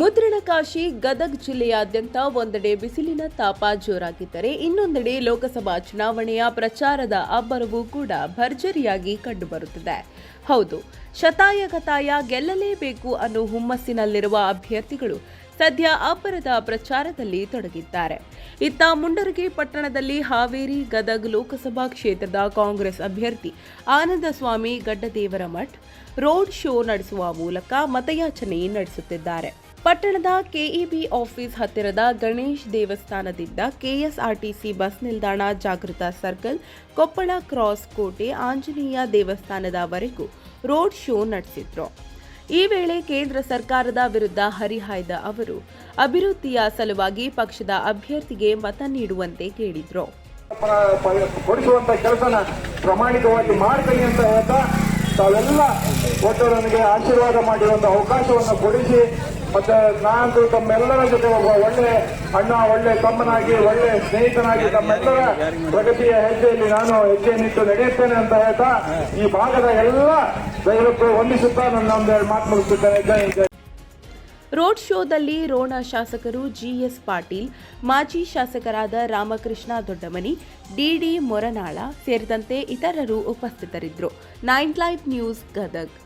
ಮುದ್ರಣಕಾಶಿ ಗದಗ್ ಜಿಲ್ಲೆಯಾದ್ಯಂತ ಒಂದೆಡೆ ಬಿಸಿಲಿನ ತಾಪ ಜೋರಾಗಿದ್ದರೆ ಇನ್ನೊಂದೆಡೆ ಲೋಕಸಭಾ ಚುನಾವಣೆಯ ಪ್ರಚಾರದ ಅಬ್ಬರವೂ ಕೂಡ ಭರ್ಜರಿಯಾಗಿ ಕಂಡುಬರುತ್ತಿದೆ. ಹೌದು, ಶತಾಯಗತಾಯ ಗೆಲ್ಲಲೇಬೇಕು ಅನ್ನೋ ಹುಮ್ಮಸ್ಸಿನಲ್ಲಿರುವ ಅಭ್ಯರ್ಥಿಗಳು ಸದ್ಯ ಅಬ್ಬರದ ಪ್ರಚಾರದಲ್ಲಿ ತೊಡಗಿದ್ದಾರೆ. ಇತ್ತ ಮುಂಡರಗಿ ಪಟ್ಟಣದಲ್ಲಿ ಹಾವೇರಿ, ಗದಗ್ ಲೋಕಸಭಾ ಕ್ಷೇತ್ರದ ಕಾಂಗ್ರೆಸ್ ಅಭ್ಯರ್ಥಿ Anandaswami Gaddadevaramath road show ನಡೆಸುವ ಮೂಲಕ ಮತಯಾಚನೆ ನಡೆಸುತ್ತಿದ್ದಾರೆ. ಪಟ್ಟಣದ ಕೆಇಬಿ ಆಫೀಸ್ ಹತ್ತಿರದ ಗಣೇಶ್ ದೇವಸ್ಥಾನದಿಂದ ಕೆಎಸ್ಆರ್ಟಿಸಿ ಬಸ್ ನಿಲ್ದಾಣ ಜಾಗೃತ ಸರ್ಕಲ್, ಕೊಪ್ಪಳ ಕ್ರಾಸ್ ಕೋಟೆ, ಆಂಜನೇಯ ದೇವಸ್ಥಾನದವರೆಗೂ ರೋಡ್ ಶೋ ನಡೆಸಿದ್ರು. ಈ ವೇಳೆ ಕೇಂದ್ರ ಸರ್ಕಾರದ ವಿರುದ್ಧ ಹರಿಹಾಯ್ದ ಅವರು, ಅಭಿವೃದ್ಧಿಯ ಸಲುವಾಗಿ ಪಕ್ಷದ ಅಭ್ಯರ್ಥಿಗೆ ಮತ ನೀಡುವಂತೆ ಕೇಳಿದ್ರು. ಕೊಡಿಸುವಂತ ಮಾಡ್ತೀನಿ ಅಂತ ಹೇಳ್ತಾ ತಾವೆಲ್ಲ ಒಟ್ಟು ನನಗೆ ಆಶೀರ್ವಾದ ಮಾಡಿರುವಂತ ಅವಕಾಶವನ್ನು ಕೊಡಿಸಿ, ಮತ್ತೆ ನಾನು ತಮ್ಮೆಲ್ಲರ ಜೊತೆ ಒಬ್ಬ ಒಳ್ಳೆ ಅಣ್ಣ, ಒಳ್ಳೆ ತಮ್ಮನಾಗಿ, ಒಳ್ಳೆ ಸ್ನೇಹಿತನಾಗಿ ತಮ್ಮೆಲ್ಲರ ಪ್ರಗತಿಯ ಹೆಜ್ಜೆಯಲ್ಲಿ ನಾನು ಹೆಜ್ಜೆಯನ್ನಿಟ್ಟು ನಡೆಯುತ್ತೇನೆ ಅಂತ ಹೇಳ್ತಾ ಈ ಭಾಗದ ಎಲ್ಲ ದಯವಿಟ್ಟು ವಂದಿಸುತ್ತಾ ನನ್ನ ಒಂದೆರಡು ಮಾತು ಮುಗಿಸುತ್ತೇನೆ. ಜೈ ಜೈ. ರೋಡ್ ಶೋದಲ್ಲಿ ರೋಣ ಶಾಸಕರು ಜಿಎಸ್ ಪಾಟೀಲ್, ಮಾಜಿ ಶಾಸಕರಾದ ರಾಮಕೃಷ್ಣ ದೊಡ್ಡಮನಿ ಡಿಡಿ ಮೊರನಾಳ ಸೇರಿದಂತೆ ಇತರರು ಉಪಸ್ಥಿತರಿದ್ದರು. Nine live news Gadag.